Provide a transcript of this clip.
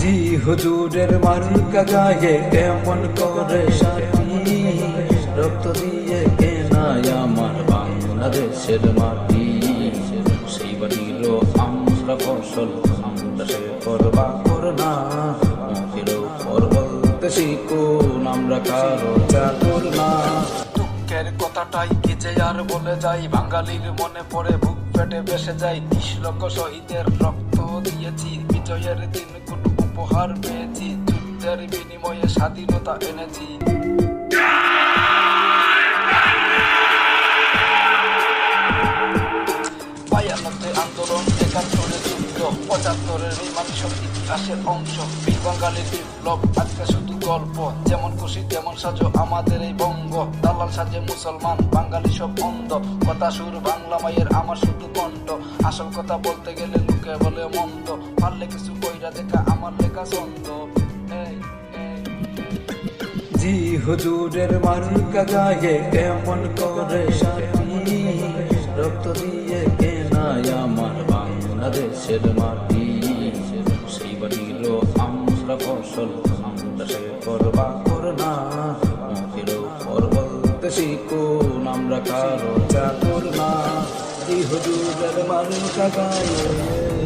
জি, হুজুরের মালিকা গায়ে এমন করে শান্তি রক্ত দিয়ে কেনায় আমার বাংলাদেশের মাটি। সেই বাড়ির আমরা ফসল করবা করোনা মুখের বলতে শিখুন, আমরা কারও চাকর না। দুঃখের কথাটাই কি যে আর বলে যাই? বাঙালির মনে পড়ে বুক পেটে বেসে যায়। তিরিশ লক্ষ শহীদের রক্ত দিয়েছি। বিজয়ের দিন কোন উপহার পেয়েছি। যুদ্ধের বিনিময়ে স্বাধীনতা এনেছি। আন্দোলন একাত্তরে পঁচাত্তরের মানুষের ইতিহাসের অংশ। বীর বিপ্লব আজকে শুধু গল্প। যেমন খুশি, তেমন সাজো আমাদের এই বঙ্গ। দালাল সাজে মুসলমান, বাঙালি সব অন্ধ। কথা সুর, বাংলা মায়ের আমার শুধু কণ্ঠ। আসল কথা বলতে গেলে লোকে বলে মন্দ। পারলে কিছু কইরা দেখা আমার লেখা ছন্দ। জি, হুজুরের মার্কা গায়ে কেমন করে রক্ত দিয়ে কেনায় বাংলাদেশের মাটি। সেই বাড়ির আমরা ফসল আমরা সে করবা করোনা মুখের উপর বলতে শিখুন আমরা কারও চাকর না। জি হুজুরের মার্কা গায়ে